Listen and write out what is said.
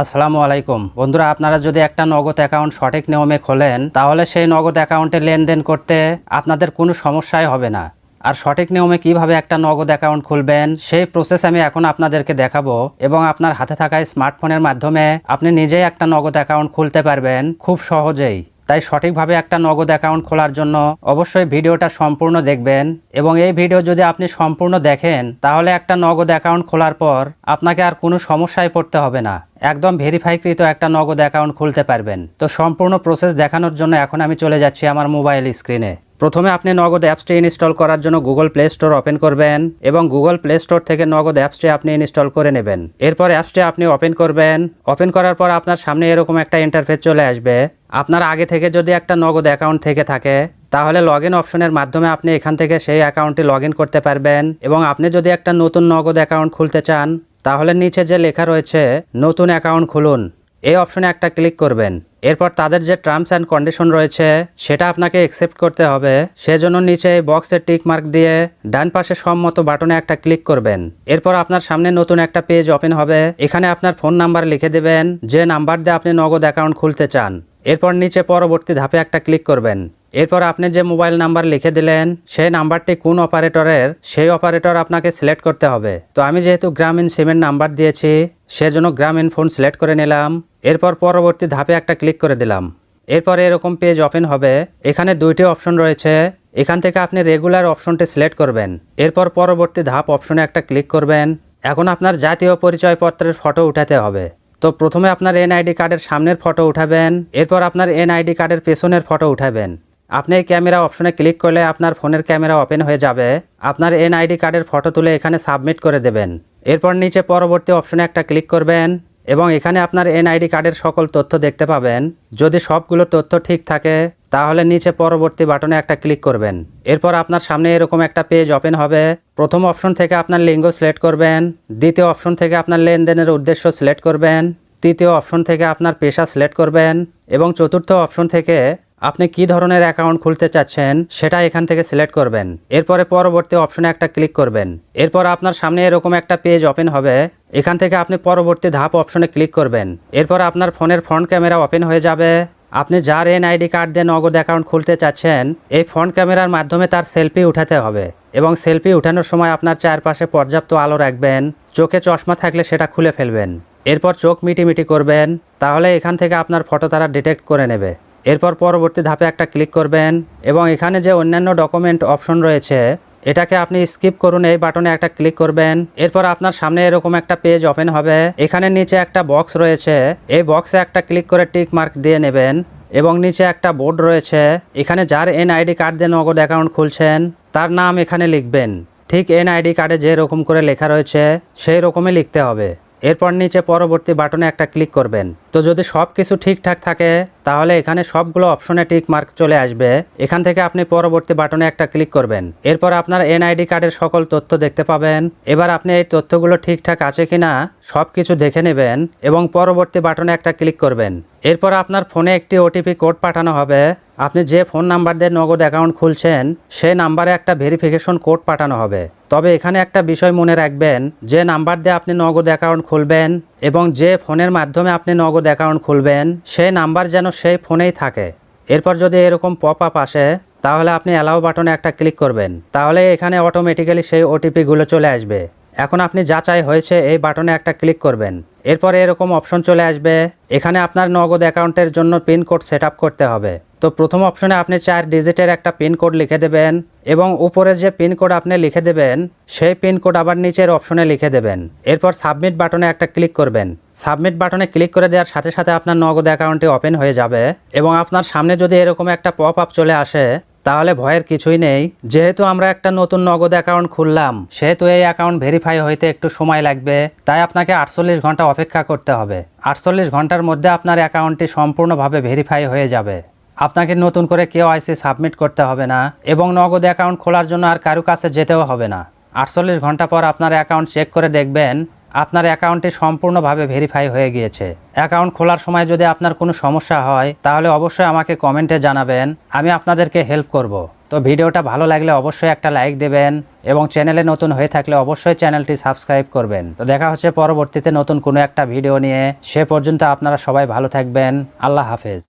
আসসালামু আলাইকুম। বন্ধুরা, আপনারা যদি একটা নগদ অ্যাকাউন্ট সঠিক নিয়মে খোলেন, তাহলে সেই নগদ অ্যাকাউন্টে লেনদেন করতে আপনাদের কোনো সমস্যাই হবে না। আর সঠিক নিয়মে কীভাবে একটা নগদ অ্যাকাউন্ট খুলবেন, সেই প্রসেস আমি এখন আপনাদেরকে দেখাবো এবং আপনার হাতে থাকা স্মার্টফোনের মাধ্যমে আপনি নিজেই একটা নগদ অ্যাকাউন্ট খুলতে পারবেন খুব সহজেই। তাই সঠিকভাবে একটা নগদ অ্যাকাউন্ট খোলার জন্য অবশ্যই ভিডিওটা সম্পূর্ণ দেখবেন এবং এই ভিডিও যদি আপনি সম্পূর্ণ দেখেন, তাহলে একটা নগদ অ্যাকাউন্ট খোলার পর আপনাকে আর কোনো সমস্যায় পড়তে হবে না। একদম ভেরিফাইকৃত একটা নগদ অ্যাকাউন্ট খুলতে পারবেন। তো সম্পূর্ণ প্রসেস দেখানোর জন্য এখন আমি চলে যাচ্ছি আমার মোবাইল স্ক্রিনে প্রথমে আপনি নগদ অ্যাপসটি ইনস্টল করার জন্য গুগল প্লে স্টোর ওপেন করবেন এবং গুগল প্লে স্টোর থেকে নগদ অ্যাপসটি আপনি ইনস্টল করে নেবেন। এরপর অ্যাপসটি আপনি ওপেন করবেন। ওপেন করার পর আপনার সামনে এরকম একটা ইন্টারফেস চলে আসবে। আপনার আগে থেকে যদি একটা নগদ অ্যাকাউন্ট থেকে থাকে, তাহলে লগ ইন অপশনের মাধ্যমে আপনি এখান থেকে সেই অ্যাকাউন্টটি লগ করতে পারবেন এবং আপনি যদি একটা নতুন নগদ অ্যাকাউন্ট খুলতে চান, তাহলে নিচে যে লেখা রয়েছে, নতুন অ্যাকাউন্ট খুলুন এই অপশনে একটা ক্লিক করবেন। এরপর তাদের যে টার্মস অ্যান্ড কন্ডিশন রয়েছে, সেটা আপনাকে অ্যাকসেপ্ট করতে হবে। সেজন্য নিচে এই বক্সের টিক মার্ক দিয়ে ডান পাশে সম্মত বাটনে একটা ক্লিক করবেন। এরপর আপনার সামনে নতুন একটা পেজ ওপেন হবে। এখানে আপনার ফোন নাম্বার লিখে দেবেন। যে নাম্বার দিয়ে আপনি নগদ অ্যাকাউন্ট খুলতে চান। এরপর নিচে পরবর্তী ধাপে একটা ক্লিক করবেন। এরপর আপনি যে মোবাইল নাম্বার লিখে দিলেন, সেই নাম্বারটি কোন অপারেটরের, সেই অপারেটর আপনাকে সিলেক্ট করতে হবে। তো আমি যেহেতু গ্রামীণ সিমের নাম্বার দিয়েছি, সেজন্য গ্রামীণ ফোন সিলেক্ট করে নিলাম। এরপর পরবর্তী ধাপে একটা ক্লিক করে দিলাম। এরপর এরকম পেজ ওপেন হবে। এখানে দুইটি অপশন রয়েছে। এখান থেকে আপনি রেগুলার অপশনটি সিলেক্ট করবেন। এরপর পরবর্তী ধাপ অপশনে একটা ক্লিক করবেন। এখন আপনার জাতীয় পরিচয়পত্রের ফটো উঠাতে হবে। তো প্রথমে আপনার এনআইডি কার্ডের সামনের ফটো উঠাবেন। এরপর আপনার এনআইডি কার্ডের পেছনের ফটো উঠাবেন। আপনি এই ক্যামেরা অপশনে ক্লিক করলে আপনার ফোনের ক্যামেরা ওপেন হয়ে যাবে। আপনার এনআইডি কার্ডের ফটো তুলে এখানে সাবমিট করে দেবেন। এরপর নিচে পরবর্তী অপশনে একটা ক্লিক করবেন এবং এখানে আপনার এনআইডি কার্ডের সকল তথ্য দেখতে পাবেন। যদি সবগুলো তথ্য ঠিক থাকে, তাহলে নিচে পরবর্তী বাটনে একটা ক্লিক করবেন। এরপর আপনার সামনে এরকম একটা পেজ ওপেন হবে। প্রথম অপশন থেকে আপনার লিঙ্গ সিলেক্ট করবেন। দ্বিতীয় অপশন থেকে আপনার লেনদেনের উদ্দেশ্য সিলেক্ট করবেন। তৃতীয় অপশন থেকে আপনার পেশা সিলেক্ট করবেন এবং চতুর্থ অপশন থেকে আপনি কি ধরনের অ্যাকাউন্ট খুলতে চাচ্ছেন সেটা এখান থেকে সিলেক্ট করবেন। এরপরে পরবর্তী অপশনে একটা ক্লিক করবেন। এরপর আপনার সামনে এরকম একটা পেজ ওপেন হবে। এখান থেকে আপনি পরবর্তী ধাপ অপশনে ক্লিক করবেন। এরপর আপনার ফোনের ফ্রন্ট ক্যামেরা ওপেন হয়ে যাবে। আপনি যার এনআইডি কার্ড দিয়ে নগদ অ্যাকাউন্ট খুলতে চাচ্ছেন, এই ফ্রন্ট ক্যামেরার মাধ্যমে তার সেলফি উঠাতে হবে এবং সেলফি উঠানোর সময় আপনার চারপাশে পর্যাপ্ত আলো রাখবেন। চোখে চশমা থাকলে সেটা খুলে ফেলবেন। এরপর চোখ মিটিমিটি করবেন। তাহলে এখান থেকে আপনার ফটো তারা ডিটেক্ট করে নেবে। এরপর পরবর্তী ধাপে একটা ক্লিক করবেন এবং এখানে যে অন্যান্য ডকুমেন্ট অপশন রয়েছে, এটাকে আপনি স্কিপ করুন, এই বাটনে একটা ক্লিক করবেন। এরপর আপনার সামনে এরকম একটা পেজ ওপেন হবে। এখানে নিচে একটা বক্স রয়েছে। এই বক্সে একটা ক্লিক করে টিক মার্ক দিয়ে নেবেন এবং নিচে একটা বোর্ড রয়েছে। এখানে যার এন আইডি কার্ড দিয়ে নগদ অ্যাকাউন্ট খুলছেন, তার নাম এখানে লিখবেন। ঠিক এন আইডি কার্ডে যে রকম করে লেখা রয়েছে সেই রকমই লিখতে হবে। এরপর নিচে পরবর্তী বাটনে একটা ক্লিক করবেন। তো যদি সব কিছু ঠিকঠাক থাকে, তাহলে এখানে সবগুলো অপশনে টিক মার্ক চলে আসবে। এখান থেকে আপনি পরবর্তী বাটনে একটা ক্লিক করবেন। এরপর আপনার এনআইডি কার্ডের সকল তথ্য দেখতে পাবেন। এবার আপনি এই তথ্যগুলো ঠিকঠাক আছে কিনা সব কিছু দেখে নেবেন এবং পরবর্তী বাটনে একটা ক্লিক করবেন। এরপর আপনার ফোনে একটি ওটিপি কোড পাঠানো হবে। আপনি যে ফোন নাম্বার দিয়ে নগদ অ্যাকাউন্ট খুলছেন, সেই নাম্বারে একটা ভেরিফিকেশন কোড পাঠানো হবে। তবে এখানে একটা বিষয় মনে রাখবেন, যে নাম্বার দিয়ে আপনি নগদ অ্যাকাউন্ট খুলবেন এবং যে ফোনের মাধ্যমে আপনি নগদ অ্যাকাউন্ট খুলবেন, সেই নাম্বার যেন সেই ফোনেই থাকে। এরপর যদি এরকম পপ আপ আসে, তাহলে আপনি অ্যালাউ বাটনে একটা ক্লিক করবেন। তাহলে এখানে অটোমেটিক্যালি সেই ওটিপিগুলো চলে আসবে। এখন আপনি যা চাই হয়েছে, এই বাটনে একটা ক্লিক করবেন। এরপরে এরকম অপশন চলে আসবে। এখানে আপনার নগদ অ্যাকাউন্টের জন্য পিন কোড সেট করতে হবে। তো প্রথম অপশনে আপনি চার ডিজিটের একটা পিন কোড লিখে দেবেন এবং উপরে যে পিন কোড আপনি লিখে দেবেন, সেই পিন কোড আবার নিচের অপশনে লিখে দেবেন। এরপর সাবমিট বাটনে একটা ক্লিক করবেন। সাবমিট বাটনে ক্লিক করে দেওয়ার সাথে সাথে আপনার নগদ অ্যাকাউন্টটি ওপেন হয়ে যাবে এবং আপনার সামনে যদি এরকম একটা পপ আপ চলে আসে তাহলে ভয়ের কিছুই নেই। যেহেতু আমরা একটা নতুন নগদ অ্যাকাউন্ট খুললাম, সেহেতু এই অ্যাকাউন্ট ভেরিফাই হইতে একটু সময় লাগবে, তাই আপনাকে আটচল্লিশ ঘণ্টা অপেক্ষা করতে হবে। আটচল্লিশ ঘণ্টার মধ্যে আপনার অ্যাকাউন্টটি সম্পূর্ণভাবে ভেরিফাই হয়ে যাবে। আপনাকে নতুন করে কেউ আইসি সাবমিট করতে হবে না, এবং নগদ অ্যাকাউন্ট খোলার জন্য আর কারও কাছে যেতেও হবে না। আটচল্লিশ ঘণ্টা পর আপনার অ্যাকাউন্ট চেক করে দেখবেন আপনার অ্যাকাউন্টটি সম্পূর্ণভাবে ভেরিফাই হয়ে গিয়েছে। অ্যাকাউন্ট খোলার সময় যদি আপনার কোনো সমস্যা হয়, তাহলে অবশ্যই আমাকে কমেন্টে জানাবেন, আমি আপনাদেরকে হেল্প করব। তো ভিডিওটা ভালো লাগলে অবশ্যই একটা লাইক দেবেন এবং চ্যানেলে নতুন হয়ে থাকলে অবশ্যই চ্যানেলটি সাবস্ক্রাইব করবেন। তো দেখা হচ্ছে পরবর্তীতে নতুন কোনো একটা ভিডিও নিয়ে। সে পর্যন্ত আপনারা সবাই ভালো থাকবেন। আল্লাহ হাফেজ।